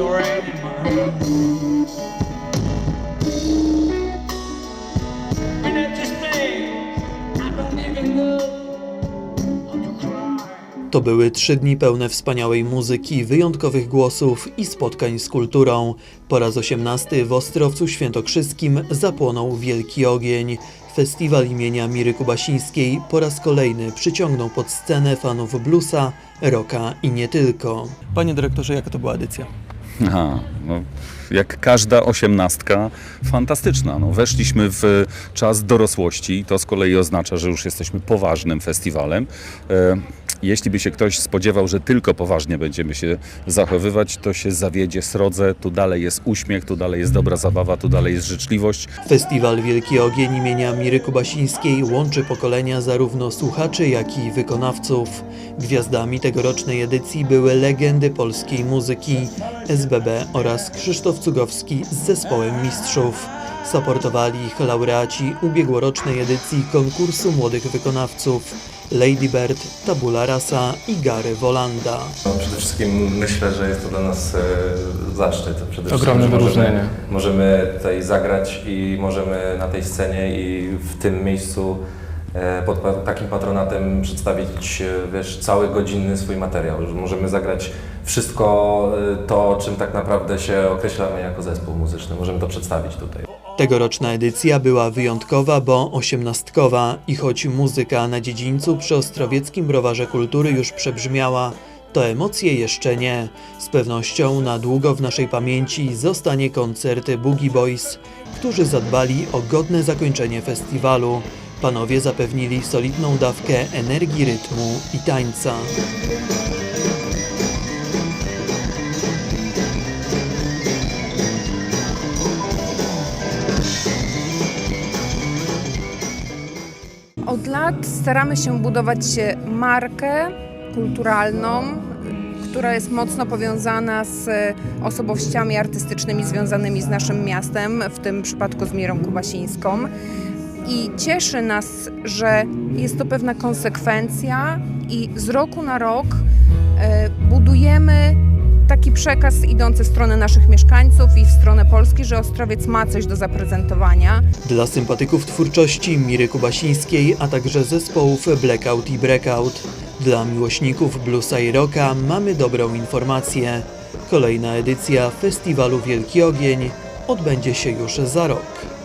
the rain in my room. When at this place, I don't even know how to cry. To były trzy dni pełne wspaniałej muzyki, wyjątkowych głosów i spotkań z kulturą. Po raz osiemnasty w Ostrowcu Świętokrzyskim zapłonął Wielki Ogień. Festiwal imienia Miry Kubasińskiej po raz kolejny przyciągnął pod scenę fanów bluesa, rocka i nie tylko. Panie dyrektorze, jaka to była edycja? Aha, no, jak każda osiemnastka, fantastyczna. No, weszliśmy w czas dorosłości, to z kolei oznacza, że już jesteśmy poważnym festiwalem. Jeśli by się ktoś spodziewał, że tylko poważnie będziemy się zachowywać, to się zawiedzie srodze. Tu dalej jest uśmiech, tu dalej jest dobra zabawa, tu dalej jest życzliwość. Festiwal Wielki Ogień imienia Miry Kubasińskiej łączy pokolenia zarówno słuchaczy, jak i wykonawców. Gwiazdami tegorocznej edycji były legendy polskiej muzyki SBB oraz Krzysztof Cugowski z zespołem Mistrzów. Supportowali ich laureaci ubiegłorocznej edycji konkursu młodych wykonawców Lady Bird, Tabula Rasa i Gary Wolanda. No, przede wszystkim myślę, że jest to dla nas e, zaszczyt. Przede Ogromne wszystkim, wyróżnienie. Możemy, możemy tutaj zagrać i możemy na tej scenie i w tym miejscu e, pod pa- takim patronatem przedstawić e, wiesz, cały godzinny swój materiał. Że możemy zagrać wszystko e, to, czym tak naprawdę się określamy jako zespół muzyczny. Możemy to przedstawić tutaj. Tegoroczna edycja była wyjątkowa, bo osiemnastkowa i choć muzyka na dziedzińcu przy Ostrowieckim Browarze Kultury już przebrzmiała, to emocje jeszcze nie. Z pewnością na długo w naszej pamięci zostanie koncert Boogie Boys, którzy zadbali o godne zakończenie festiwalu. Panowie zapewnili solidną dawkę energii rytmu i tańca. Od lat staramy się budować markę kulturalną, która jest mocno powiązana z osobowościami artystycznymi związanymi z naszym miastem, w tym przypadku z Mirą Kubasińską. I cieszy nas, że jest to pewna konsekwencja i z roku na rok e, budujemy taki przekaz idący w stronę naszych mieszkańców i w stronę Polski, że Ostrowiec ma coś do zaprezentowania. Dla sympatyków twórczości Miry Kubasińskiej, a także zespołów Blackout i Breakout. Dla miłośników bluesa i rocka mamy dobrą informację. Kolejna edycja festiwalu Wielki Ogień odbędzie się już za rok.